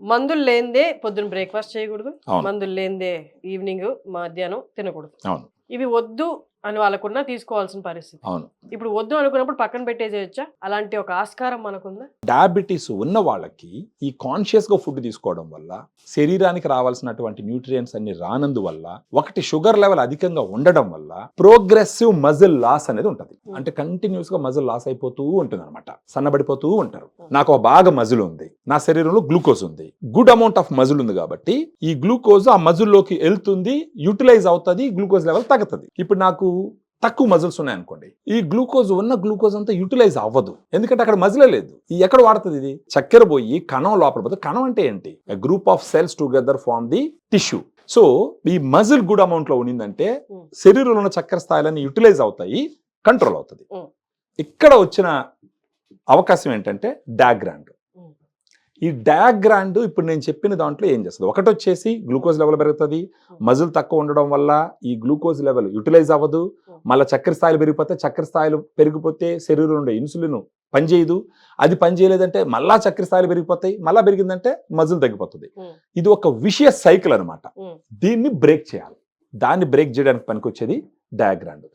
మందులు లేనిదే పొద్దున బ్రేక్ఫాస్ట్ చేయకూడదు. మందులు లేనిదే ఈవినింగ్ మధ్యాహ్నం తినకూడదు. ఇవి వద్దు అని వాళ్ళకున్నా తీసుకోవాల్సిన పరిస్థితి. అవును. ఇప్పుడు వద్దు అనుకున్నప్పుడు పక్కన పెట్టేసేయచ్చా? అలాంటి ఒక ఆస్కారం మనకుందా? డయాబెటీస్ ఉన్న వాళ్ళకి ఈ కాన్షియస్గా ఫుడ్ తీసుకోవడం వల్ల శరీరానికి రావాల్సినటువంటి న్యూట్రియంట్స్ అన్ని రానందువల్ల ఒకటి షుగర్ లెవెల్ అధికంగా ఉండడం వల్ల ప్రోగ్రెసివ్ మజిల్ లాస్ అనేది ఉంటుంది. అంటే కంటిన్యూస్గా మజిల్ లాస్ అయిపోతూ ఉంటుంది అనమాట సన్నబడిపోతూ ఉంటారు. నాకు ఒక బాగా మజిల్ ఉంది. నా శరీరంలో గ్లూకోజ్ ఉంది. గుడ్ అమౌంట్ ఆఫ్ మజిల్ ఉంది కాబట్టి ఈ గ్లూకోజ్ ఆ మజిల్లోకి వెళ్తుంది యూటిలైజ్ అవుతుంది గ్లూకోజ్ లెవెల్ తగ్గుతుంది. ఇప్పుడు నాకు తక్కువ మజిల్స్ ఉన్నాయి అనుకోండి ఈ గ్లూకోజ్ ఉన్న గ్లూకోజ్ అంతా యూటిలైజ్ అవ్వదు ఎందుకంటే అక్కడ మజిలే లేదు ఈ ఎక్కడ వాడుతుంది ఇది చక్కెర పోయి కణం లోపల పోతే కణం అంటే ఏంటి group of cells together form the tissue so ఈ మజిల్ గుడ్ అమౌంట్లో ఉన్నిందంటే Mm. శరీరంలో ఉన్న చక్కెర స్థాయిలన్నీ యూటిలైజ్ అవుతాయి కంట్రోల్ అవుతుంది. ఇక్కడ వచ్చిన అవకాశం ఏంటంటే డయాగ్రాండ్ Mm. ఈ డయాగ్రాండ్ ఇప్పుడు నేను చెప్పిన దాంట్లో ఏం చేస్తుంది? ఒకటి వచ్చేసి గ్లూకోజ్ లెవెల్ పెరుగుతుంది మజిల్ తక్కువ ఉండడం వల్ల ఈ గ్లూకోజ్ లెవెల్ యూటిలైజ్ అవ్వదు. మళ్ళీ చక్కెర స్థాయిలు పెరిగిపోతే చక్కెర స్థాయిలు పెరిగిపోతే శరీరంలో ఉండే ఇన్సులిన్ పనిచేయదు. అది పనిచేయలేదంటే మళ్ళా చక్కెర స్థాయిలు పెరిగిపోతాయి మళ్ళా పెరిగిందంటే మజిల్ తగ్గిపోతుంది. ఇది ఒక విషయ సైకిల్ అనమాట. దీన్ని బ్రేక్ చేయాలి. దాన్ని బ్రేక్ చేయడానికి పనికొచ్చేది డయాగ్రాండ్